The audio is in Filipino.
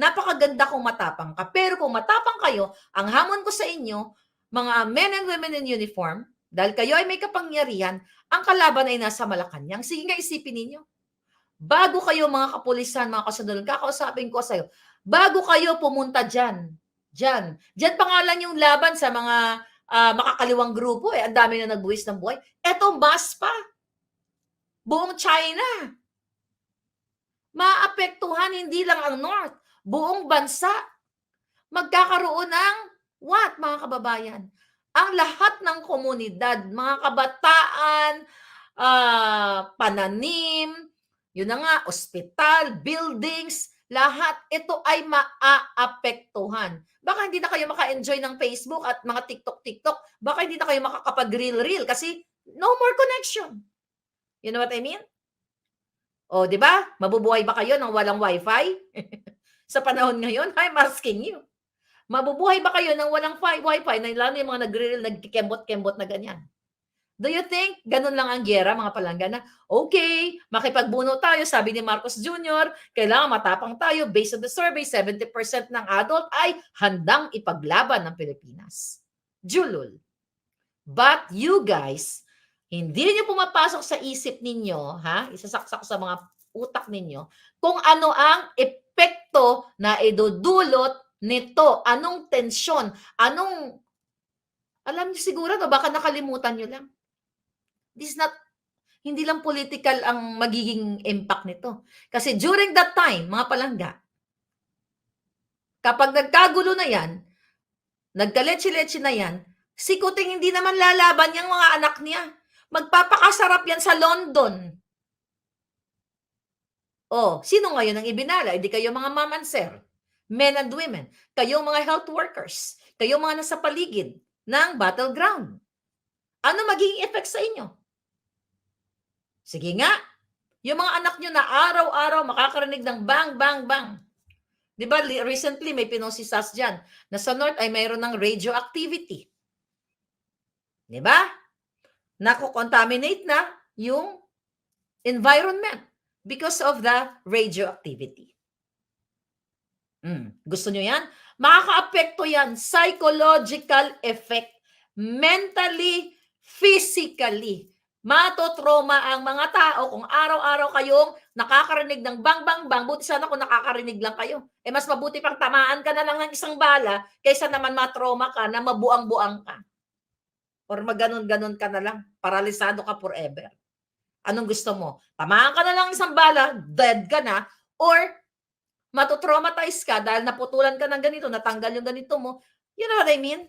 napakaganda kung matapang ka. Pero kung matapang kayo, ang hamon ko sa inyo, mga men and women in uniform, dahil kayo ay may kapangyarihan, ang kalaban ay nasa Malacanang. Sige nga, isipin ninyo. Bago kayo mga kapulisan, mga kasunod, kakausapin ko sa'yo, bago kayo pumunta dyan, dyan, dyan pangalan yung laban sa mga ah, makakaliwang grupo eh. Ang dami na nagbuwis ng buhay. Eto, mas pa. Buong China. Maapektuhan hindi lang ang North, buong bansa. Magkakaroon ng what, mga kababayan? Ang lahat ng komunidad, mga kabataan, ah, pananim, yun na nga, ospital, buildings, lahat ito ay maaapektuhan. Baka hindi na kayo maka-enjoy ng Facebook at mga TikTok-TikTok. Baka hindi na kayo makakapag-reel-reel kasi no more connection. You know what I mean? O, di ba? Mabubuhay ba kayo ng walang wifi? Sa panahon ngayon, I'm asking you. Mabubuhay ba kayo ng walang fi- wifi na lalo yung mga nagre-reel, nagkikembot-kembot na ganyan? Do you think ganun lang ang gera, mga palangga na, okay, makipagbuno tayo, sabi ni Marcos Jr., kailangan matapang tayo. Based on the survey, 70% ng adult ay handang ipaglaban ng Pilipinas. Julul. But you guys, hindi niyo pumapasok sa isip ninyo, ha? Isasaksak sa mga utak ninyo, kung ano ang epekto na idudulot nito. Anong tensyon? Anong, alam niyo siguro, no, baka nakalimutan niyo lang. This is not, hindi lang political ang magiging impact nito. Kasi during that time, mga palangga, kapag nagkagulo na yan, nagkaletse-letse na yan, si Kuting hindi naman lalaban yung mga anak niya. Magpapakasarap yan sa London. Oh, sino ngayon ang ibinala? Hindi kayo mga mom and sir, men and women, kayo mga health workers, kayo mga nasa paligid ng battleground. Ano magiging effect sa inyo? Sige nga, yung mga anak nyo na araw-araw makakarinig ng bang, bang, bang. Di ba, recently may pinost si Sas dyan, na sa North ay mayroon ng radioactivity. Di ba? Nako-contaminate na yung environment because of the radioactivity. Mm, gusto nyo yan? Makaka-apekto yan. Psychological effect. Mentally, physically. Matotrauma ang mga tao kung araw-araw kayong nakakarinig ng bang bang bang. Buti sana kung nakakarinig lang kayo. Eh mas mabuti pang tamaan ka na lang ng isang bala kaysa naman matrauma ka na mabuang-buang ka. Or maganon-ganon ka na lang. Paralisado ka forever. Anong gusto mo? Tamaan ka na lang isang bala, dead ka na, or matotraumatize ka dahil naputulan ka ng ganito, natanggal yung ganito mo. You know what I mean?